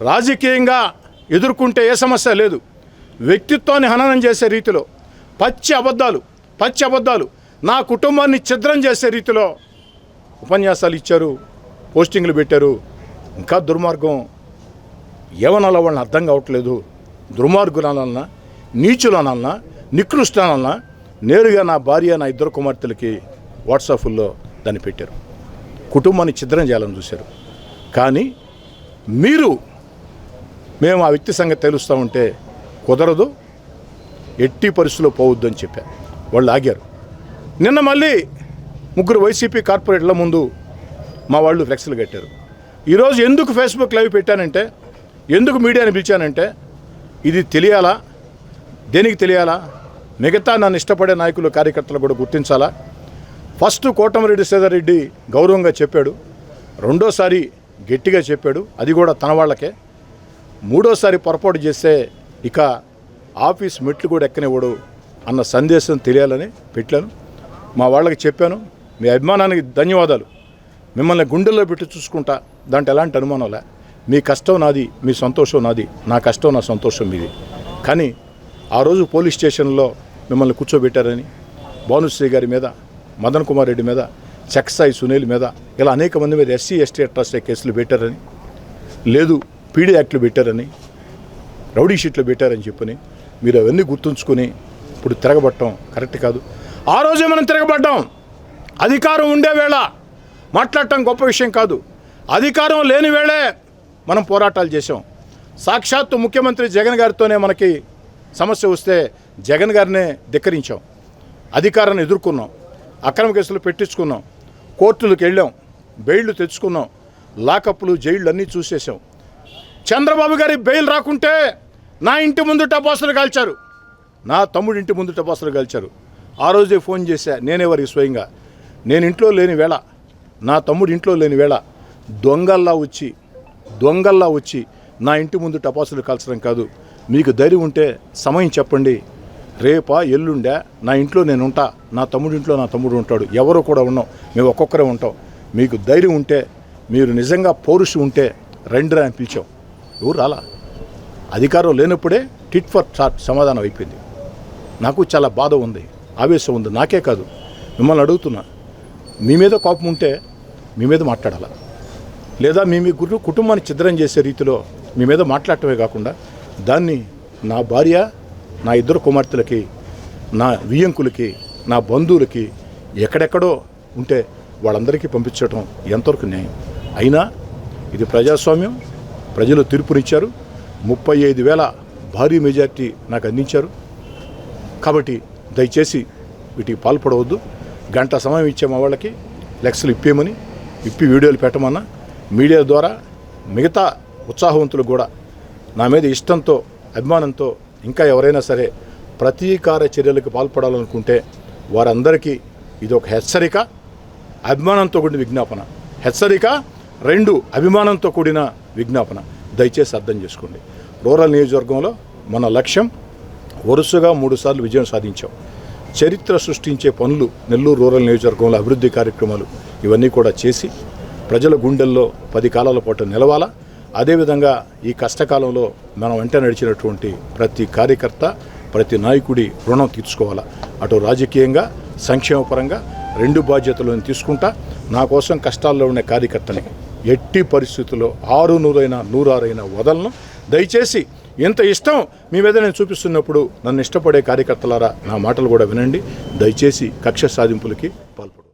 రాజకీయంగా ఎదుర్కొంటే ఏ సమస్య లేదు. వ్యక్తిత్వాన్ని హననం చేసే రీతిలో పచ్చి అబద్ధాలు పచ్చి అబద్ధాలు నా కుటుంబాన్ని ఛిద్రం చేసే రీతిలో ఉపన్యాసాలు ఇచ్చారు పోస్టింగ్లు పెట్టారు. ఇంకా దుర్మార్గం ఏమనాలో వాళ్ళని అర్థం కావట్లేదు. దుర్మార్గులనన్నా నీచులనన్నా నికృష్టానన్నా నేరుగా నా భార్య నా ఇద్దరు కుమార్తెలకి వాట్సాప్లో దాన్ని పెట్టారు. కుటుంబాన్ని ఛిద్రం చేయాలని చూశారు. కానీ మీరు మేము ఆ వ్యక్తి సంగతి తెలుస్తూ ఉంటే కుదరదు ఎట్టి పరిస్థితుల్లో పోవద్దు అని చెప్పారు వాళ్ళు ఆగారు. నిన్న మళ్ళీ ముగ్గురు వైసీపీ కార్పొరేట్ల ముందు మా వాళ్ళు ఫ్లెక్స్లు కట్టారు. ఈరోజు ఎందుకు ఫేస్బుక్ లైవ్ పెట్టానంటే ఎందుకు మీడియాని పిలిచానంటే ఇది తెలియాలా? దేనికి తెలియాలా? మిగతా నన్ను ఇష్టపడే నాయకులు కార్యకర్తలు కూడా గుర్తించాలా? ఫస్ట్ కోటమిరెడ్డి రెడ్డి గౌరవంగా చెప్పాడు. రెండోసారి గట్టిగా చెప్పాడు. అది కూడా తన వాళ్ళకే. మూడోసారి పొరపాటు చేస్తే ఇక ఆఫీస్ మెట్లు కూడా ఎక్కనివ్వడు అన్న సందేశం తెలియాలని పెట్టాను. మా వాళ్ళకి చెప్పాను. మీ అభిమానానికి ధన్యవాదాలు. మిమ్మల్ని గుండెల్లో పెట్టి చూసుకుంటా. దాంట్లో ఎలాంటి అనుమానంలే మీ కష్టం నాది మీ సంతోషం నాది. నా కష్టం నా సంతోషం మీది. కానీ ఆ రోజు పోలీస్ స్టేషన్లో మిమ్మల్ని కూర్చోబెట్టారని భానుశ్రీ గారి మీద మదన్ కుమార్ రెడ్డి మీద చెక్సాయి సునీల్ మీద ఇలా అనేక మంది మీద ఎస్సీ ఎస్టీ అట్రాసిటీ కేసులు పెట్టారని. లేదు పీడీ యాక్ట్లు పెట్టారని రౌడీ షీట్లు పెట్టారని చెప్పని మీరు అవన్నీ గుర్తుంచుకొని ఇప్పుడు తిరగబట్టం కరెక్ట్ కాదు. ఆ రోజే మనం తిరగబడ్డాం. అధికారం ఉండే వేళ మాట్లాడటం గొప్ప విషయం కాదు. అధికారం లేని వేళే మనం పోరాటాలు చేసాం సాక్షాత్తు ముఖ్యమంత్రి జగన్ గారితోనే మనకి సమస్య వస్తే జగన్ గారినే ధిక్కరించాం. అధికారాన్ని ఎదుర్కొన్నాం. అక్రమ కేసులు పెట్టించుకున్నాం. కోర్టులకు వెళ్ళాం. బెయిళ్ళు తెచ్చుకున్నాం. లాకప్లు జైళ్ళు అన్నీ చూసేసాం చంద్రబాబు గారి బెయిల్ రాకుంటే నా ఇంటి ముందు టపాసులు కాల్చారు. నా తమ్ముడి ఇంటి ముందు టపాసులు కాల్చారు. ఆ రోజే ఫోన్ చేశా నేనే వారికి స్వయంగా. నేను ఇంట్లో లేని వేళ నా తమ్ముడు ఇంట్లో లేని వేళ దొంగల్లా వచ్చి దొంగల్లా వచ్చి నా ఇంటి ముందు టపాసులు కాల్చడం కాదు. మీకు ధైర్యం ఉంటే సమయం చెప్పండి. రేపా ఎల్లుండా నా ఇంట్లో నేను ఉంటా నా తమ్ముడి ఇంట్లో నా తమ్ముడు ఉంటాడు. ఎవరో కూడా ఉన్నాం మేము ఒక్కొక్కరే ఉంటాం. మీకు ధైర్యం ఉంటే మీరు నిజంగా పౌరుషం ఉంటే రండిరా అని పిలిచాం. ఎవరు రాలా? అధికారం లేనప్పుడే టిట్ ఫర్ చాట్ సమాధానం అయిపోయింది. నాకు చాలా బాధ ఉంది ఆవేశం ఉంది నాకే కాదు. మిమ్మల్ని అడుగుతున్నా మీ మీద కోపం ఉంటే మీ మీద మాట్లాడాలా? లేదా మీ మీ గురు కుటుంబాన్ని ఛిద్రం చేసే రీతిలో మీ మీద మాట్లాడటమే కాకుండా దాన్ని నా భార్య నా ఇద్దరు కుమార్తెలకి నా వియ్యంకులకి నా బంధువులకి ఎక్కడెక్కడో ఉంటే వాళ్ళందరికీ పంపించడం ఎంతవరకు న్యాయం? అయినా ఇది ప్రజాస్వామ్యం ప్రజలు తీర్పునిచ్చారు. ముప్పై ఐదు వేల భారీ మెజార్టీ నాకు అందించారు. కాబట్టి దయచేసి వీటికి పాల్పడవద్దు. గంట సమయం ఇచ్చే మా వాళ్ళకి లెక్స్లు ఇప్పేయమని ఇప్పి వీడియోలు పెట్టమన్నా మీడియా ద్వారా మిగతా ఉత్సాహవంతులు కూడా నా మీద ఇష్టంతో అభిమానంతో ఇంకా ఎవరైనా సరే ప్రతీకార చర్యలకు పాల్పడాలనుకుంటే వారందరికీ ఇది ఒక హెచ్చరిక. అభిమానంతో కూడిన విజ్ఞాపన. హెచ్చరిక రెండు అభిమానంతో కూడిన విజ్ఞాపన. దయచేసి అర్థం చేసుకోండి. రూరల్ నియోజకవర్గంలో మన లక్ష్యం వరుసగా మూడుసార్లు విజయం సాధించాం. చరిత్ర సృష్టించే పనులు నెల్లూరు రూరల్ నియోజకవర్గంలో అభివృద్ధి కార్యక్రమాలు ఇవన్నీ కూడా చేసి ప్రజల గుండెల్లో పది కాలాల పాటు నిలవాలా. అదేవిధంగా ఈ కష్టకాలంలో మనం వెంట నడిచినటువంటి ప్రతి కార్యకర్త ప్రతి నాయకుడి రుణం తీర్చుకోవాలా. అటు రాజకీయంగా సంక్షేమపరంగా రెండు బాధ్యతలను తీసుకుంటా నా కోసం కష్టాల్లో ఉన్న కార్యకర్తని ఎట్టి పరిస్థితుల్లో ఆరు నూరైనా నూరారైనా వదలను. దయచేసి ఇంత ఇష్టం మీ మీద నేను చూపిస్తున్నప్పుడు నన్ను ఇష్టపడే కార్యకర్తలారా నా మాటలు కూడా వినండి. దయచేసి కక్ష సాధింపులకి పాల్పడు